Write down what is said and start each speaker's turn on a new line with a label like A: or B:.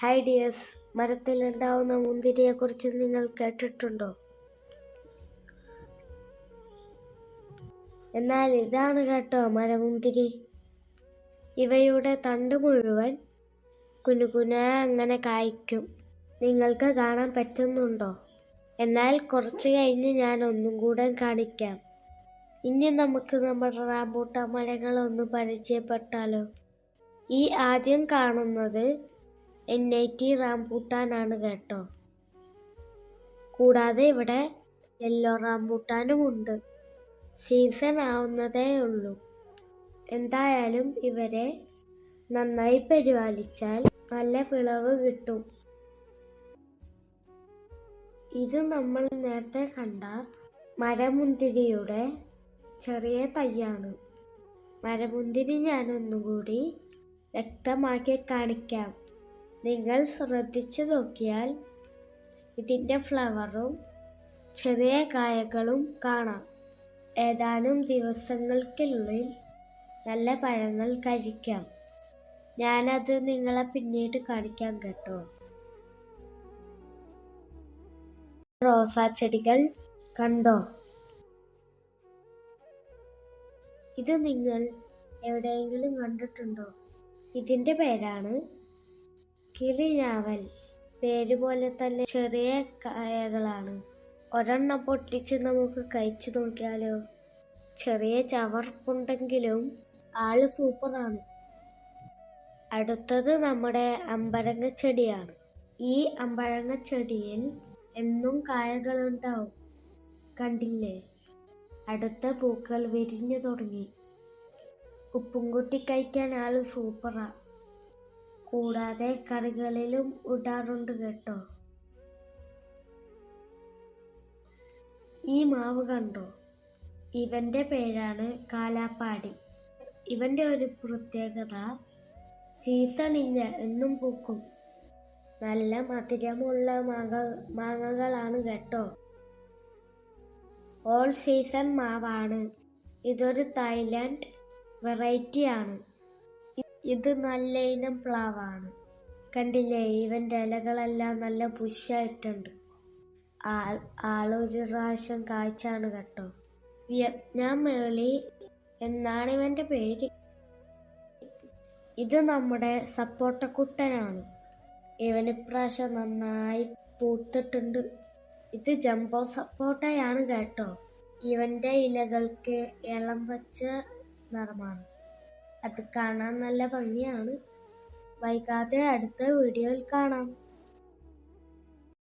A: Hi dears മരത്തിലുണ്ടാവുന്ന മുന്തിരിയെക്കുറിച്ച് നിങ്ങൾ കേട്ടിട്ടുണ്ടോ? എന്നാൽ ഇതാണ് കേട്ടോ മരമുന്തിരി. ഇവയുടെ തണ്ട് മുഴുവൻ കുനുകുന അങ്ങനെ കായ്ക്കും. നിങ്ങൾക്ക് കാണാൻ പറ്റുന്നുണ്ടോ? എന്നാൽ കുറച്ച് കഴിഞ്ഞ് ഞാൻ ഒന്നും കൂടെ കാണിക്കാം. ഇനി നമുക്ക് നമ്മുടെ റാമ്പൂട്ട മരങ്ങളൊന്ന് പരിചയപ്പെട്ടാലോ? ഈ ആദ്യം കാണുന്നത് എൻ ഐ ടി റാംബൂട്ടാനാണ് കേട്ടോ. കൂടാതെ ഇവിടെ യെല്ലോ റാംബൂട്ടാനും ഉണ്ട്. സീസൺ ആവുന്നതേ ഉള്ളൂ. എന്തായാലും ഇവരെ നന്നായി പരിപാലിച്ചാൽ നല്ല വിളവ് കിട്ടും. ഇത് നമ്മൾ നേരത്തെ കണ്ട മരമുന്തിരിയുടെ ചെറിയ തയ്യാണ് മരമുന്തിരി ഞാൻ ഒന്നുകൂടി വ്യക്തമാക്കി കാണിക്കാം. നിങ്ങൾ ശ്രദ്ധിച്ചു നോക്കിയാൽ ഇതിന്റെ ഫ്ലവറും ചെറിയ കായകളും കാണാം. ഏതാനും ദിവസങ്ങൾക്കുള്ളിൽ നല്ല പഴങ്ങൾ കഴിക്കാം. ഞാനത് നിങ്ങളെ പിന്നീട് കാണിക്കാം കേട്ടോ. റോസാ ചെടികൾ കണ്ടോ? ഇത് നിങ്ങൾ എവിടെയെങ്കിലും കണ്ടിട്ടുണ്ടോ? ഇതിന്റെ പേരാണ് കിളിഞ്ഞാവൽ പേരുപോലെ തന്നെ ചെറിയ കായകളാണ്. ഒരെണ്ണം പൊട്ടിച്ച് നമുക്ക് കഴിച്ചു നോക്കിയാലോ? ചെറിയ ചവർപ്പുണ്ടെങ്കിലും ആൾ സൂപ്പറാണ്. അടുത്തത് നമ്മുടെ അമ്പരങ്ങ ചെടിയാണ്. ഈ അമ്പഴങ്ങ ചെടിയിൽ എന്നും കായകളുണ്ടാവും. കണ്ടില്ലേ? അടുത്ത പൂക്കൾ വിരിഞ്ഞു തുടങ്ങി. ഉപ്പും കൂട്ടി കഴിക്കാൻ ആൾ സൂപ്പറാ. കൂടാതെ കറികളിലും ഇടാറുണ്ട് കേട്ടോ. ഈ മാവ് കണ്ടോ? ഇവന്റെ പേരാണ് കാലാപ്പാടി. ഇവന്റെ ഒരു പ്രത്യേകത സീസണില്ല എന്നും പൂക്കും. നല്ല മധുരമുള്ള മാങ്ങ മാങ്ങകളാണ് കേട്ടോ. ഓൾ സീസൺ മാവാണ്. ഇതൊരു തായ്ലാൻഡ് വെറൈറ്റി ആണ്. ഇത് നല്ല ഇനം പ്ലാവാണ്. കണ്ടില്ലേ ഇവന്റെ ഇലകളെല്ലാം നല്ല പുഷായിട്ടുണ്ട് ആൾ ആളൊരു പ്രാവശ്യം കാഴ്ചയാണ് കേട്ടോ വിയറ്റ്നാം മേളി എന്നാണ് ഇവന്റെ പേര്. ഇത് നമ്മുടെ സപ്പോട്ടക്കുട്ടനാണ് ഇവന് ഇപ്രാവശ്യം നന്നായി പൂത്തിട്ടുണ്ട്. ഇത് ജംബോ സപ്പോട്ടയാണ് കേട്ടോ. ഇവന്റെ ഇലകൾക്ക് ഇളം പച്ച നിറമാണ്. അത് കാണാൻ നല്ല ഭംഗിയാണ്. വൈകാതെ അടുത്ത വീഡിയോയിൽ കാണാം.